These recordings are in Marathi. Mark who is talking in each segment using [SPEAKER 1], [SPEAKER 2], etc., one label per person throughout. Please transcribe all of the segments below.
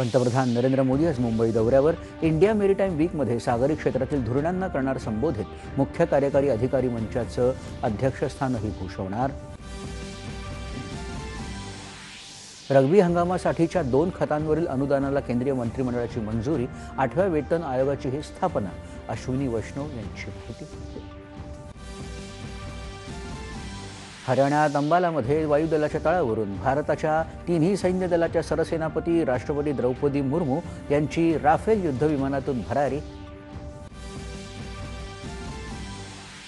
[SPEAKER 1] पंतप्रधान नरेंद्र मोदी आज मुंबई दौऱ्यावर इंडिया मेरीटाईम वीकमध्ये सागरी क्षेत्रातील धोरणांना करणार संबोधित. मुख्य कार्यकारी अधिकारी मंचाचं अध्यक्षस्थानही भूषवणार. रग्बी हंगामासाठीच्या दोन खतांवरील अनुदानाला केंद्रीय मंत्रिमंडळाची मंजुरी आठव्या वेतन आयोगाची ही स्थापना अश्विनी वैष्णव यांची माहिती. हरियाणात अंबालामध्ये वायुदलाच्या तळावरून भारताच्या तिन्ही सैन्य दलाच्या सरसेनापती राष्ट्रपती द्रौपदी मुर्मू यांची राफेल युद्धविमानातून भरारी.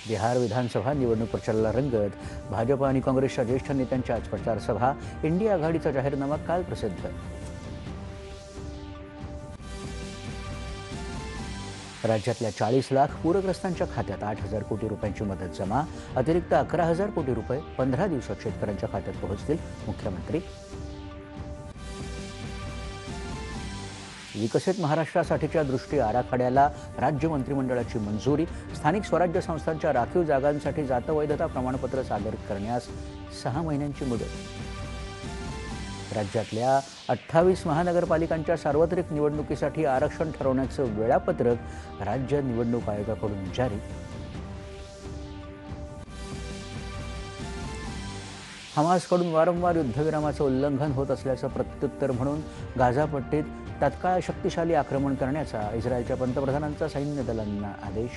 [SPEAKER 1] बिहार विधानसभा निवडणूक प्रचाराला रंगत भाजप आणि काँग्रेसच्या ज्येष्ठ नेत्यांच्या आज प्रचारसभा इंडिया आघाडीचा जाहीरनामा काल प्रसिद्ध. राज्यातल्या चाळीस लाख पूरग्रस्तांच्या खात्यात आठ हजार कोटी रुपयांची मदत जमा. अतिरिक्त अकरा हजार कोटी रुपये पंधरा दिवसात शेतकऱ्यांच्या खात्यात पोहोचतील मुख्यमंत्री. विकसित महाराष्ट्रासाठीच्या दृष्टी आराखड्याला राज्य मंत्रिमंडळाची मंजुरी. स्थानिक स्वराज्य संस्थांच्या राखीव जागांसाठी जातवैधता प्रमाणपत्र सादर करण्यास सहा महिन्यांची मुदत. राज्यातल्या अठ्ठावीस महानगरपालिकांच्या सार्वत्रिक निवडणुकीसाठी आरक्षण ठरवण्याचं वेळापत्रक राज्य निवडणूक आयोगाकडून जारी. हमासकडून वारंवार युद्धविरामाचं उल्लंघन होत असल्याचं प्रत्युत्तर म्हणून गाझापट्टीत तत्काळ शक्तिशाली आक्रमण करण्याचा इस्रायलच्या पंतप्रधानांचा सैन्य दलांना आदेश.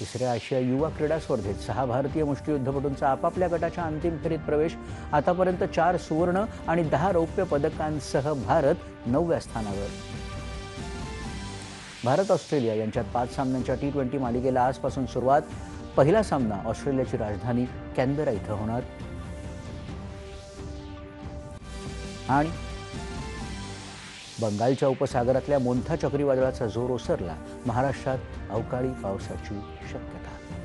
[SPEAKER 1] तिसऱ्या आशिया युवा क्रीडा स्पर्धेत सहा भारतीय मुष्टियुद्धपटूंचा आपापल्या गटाच्या अंतिम फेरीत प्रवेश आतापर्यंत चार सुवर्ण आणि दहा रौप्य पदकांसह भारत नवव्या स्थानावर. भारत ऑस्ट्रेलिया यांच्यात पाच सामन्यांच्या टी ट्वेंटी मालिकेला आजपासून सुरुवात. पहिला सामना ऑस्ट्रेलियाची राजधानी कॅनबेरा इथं होणार. आणि बंगालच्या उपसागरातल्या मोंथा चक्रीवादळाचा जोर ओसरला महाराष्ट्रात अवकाळी पावसाची शक्यता.